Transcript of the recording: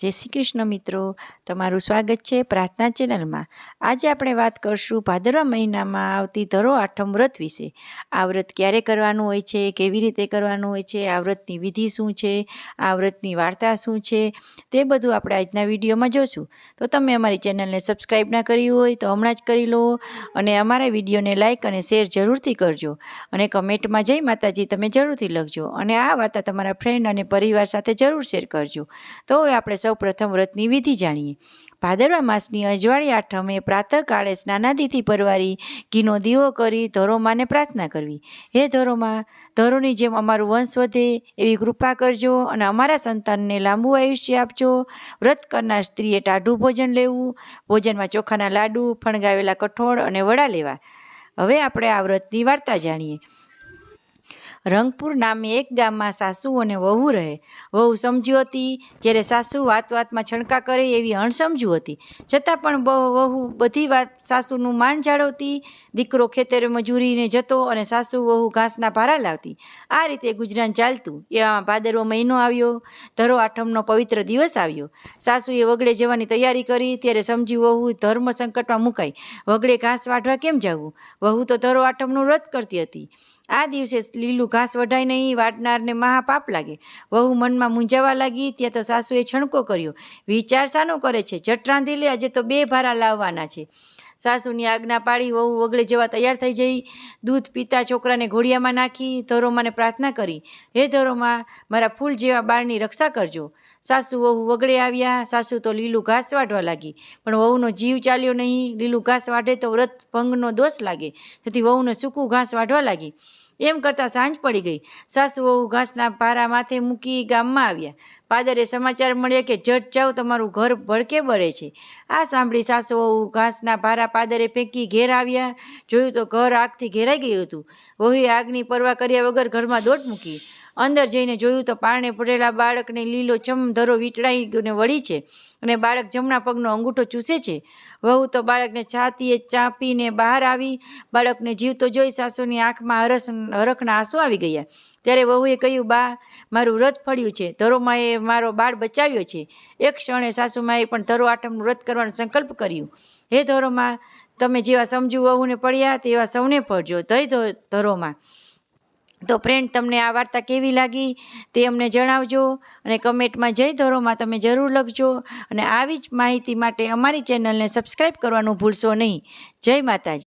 જય શ્રી કૃષ્ણ મિત્રો. તમારું સ્વાગત છે પ્રાર્થના ચેનલમાં. આજે આપણે વાત કરશું ભાદરવા મહિનામાં આવતી ધરો આઠમ વ્રત વિશે. આ વ્રત ક્યારે કરવાનું હોય છે? કેવી રીતે કરવાનું હોય છે? આ વ્રતની વિધિ શું છે? આ વ્રતની વાર્તા શું છે? તે બધું આપણે આજના વિડીયોમાં જોશું. તો તમે અમારી ચેનલને સબસ્ક્રાઈબ ના કરી હોય તો હમણાં જ કરી લો અને અમારા વિડીયોને લાઇક અને શેર જરૂરથી કરજો. અને કમેન્ટમાં જય માતાજી તમે જરૂરથી લખજો. અને આ વાર્તા તમારા ફ્રેન્ડ અને પરિવાર સાથે જરૂર શેર કરજો. તો આપણે સૌ પ્રથમ વ્રતની વિધિ જાણીએ. ભાદરવા માસની અજવાળી આઠમે પ્રાતઃકાળે સ્નાનાદિથી પરવારી ઘીનો દીવો કરી ધરોમાને પ્રાર્થના કરવી. હે ધરોમાં, ધરોની જેમ અમારું વંશ વધે એવી કૃપા કરજો અને અમારા સંતાનને લાંબુ આયુષ્ય આપજો. વ્રત કરનાર સ્ત્રીએ ટાઢું ભોજન લેવું, ભોજનમાં ચોખાના લાડુ, ફણગાવેલા કઠોળ અને વડા લેવા. હવે આપણે આ વ્રતની વાર્તા જાણીએ. રંગપુર નામે એક ગામમાં સાસુ અને વહુ રહે. વહુ સમજી હતી, જ્યારે સાસુ વાત વાતમાં છણકા કરે એવી અણસમજુ હતી. છતાં પણ વહુ બધી વાત સાસુનું માન જાળવતી, દીકરો ખેતરે મજૂરીને જતો અને સાસુ વહુ ઘાસના ભારા લાવતી. આ રીતે ગુજરાન ચાલતું. એવામાં ભાદરવો મહિનો આવ્યો, ધરો આઠમનો પવિત્ર દિવસ આવ્યો. સાસુએ વગડે જવાની તૈયારી કરી, ત્યારે સમજી વહુ ધર્મ સંકટમાં મુકાઈ. વગડે ઘાસ વાઢવા કેમ જવું? વહુ તો ધરો આઠમનું વ્રત કરતી હતી. આ દિવસે લીલું ઘાસ વઢાય નહીં વાટનારને મહાપાપ લાગે. વહુ મનમાં મૂંઝાવા લાગી, ત્યાં તો સાસુએ છણકો કર્યો. વિચાર શાનો કરે છે? જટ રાંધી લે, આજે તો બે ભારા લાવવાના છે. સાસુની આજ્ઞા પાડી વહુ વગડે જેવા તૈયાર થઈ જઈ, દૂધ પીતા છોકરાને ઘોડિયામાં નાખી, ધરોમાને પ્રાર્થના કરી, હે ધરોમાં, મારા ફૂલ જેવા બાળની રક્ષા કરજો. સાસુ વહુ વગડે આવ્યા, સાસુ તો લીલું ઘાસ વાઢવા લાગી, પણ વહુનો જીવ ચાલ્યો નહીં, લીલું ઘાસ વાઢે તો વ્રત ભંગનો દોષ લાગે, તેથી વહુને સૂકું ઘાસ વાઢવા લાગી. એમ કરતાં સાંજ પડી ગઈ, સાસુ વહુ ઘાસના પારા માથે મૂકી ગામમાં આવ્યા. પાદરે સમાચાર મળ્યા કે જટ જાઓ તમારું ઘર ભડકે બળે છે. આ સાંભળી સાસુ વહુ ઘાસના ભારા પાદરે ફેંકી ઘેર આવ્યા. જોયું તો ઘર આગથી ઘેરાઈ ગયું હતું. વહુએ આગની પરવા કર્યા વગર ઘરમાં દોટ મૂકી. અંદર જઈને જોયું તો પારણે પડેલા બાળકને લીલો ચમ ધરો વીંટળાઈને વળી છે અને બાળક જમણા પગનો અંગૂઠો ચૂસે છે. વહુ તો બાળકને છાતીએ ચાંપીને બહાર આવી. બાળકને જીવતો જોઈ સાસુની આંખમાં હરસ, હરખના આંસુ આવી ગયા. ત્યારે વહુએ કહ્યું, બા, મારું વ્રત ફળ્યું છે. ધરોમાએ મારો બાળ બચાવ્યો છે. એક ક્ષણે સાસુમાએ પણ ધરો આઠમનું વ્રત કરવાનો સંકલ્પ કર્યું. હે ધરોમાં તમે જેવા સમજુ વહુને પડ્યા તેવા સૌને પડજો. ધય ધરોમાં તો ફ્રેન્ડ તમને આ વાર્તા કેવી લાગી તે અમને જણાવજો અને કમેન્ટમાં જય ધોરોમાં તમે જરૂર લખજો અને આવી જ માહિતી માટે અમારી ચેનલને સબસ્ક્રાઈબ કરવાનું ભૂલશો નહીં. જય માતાજી.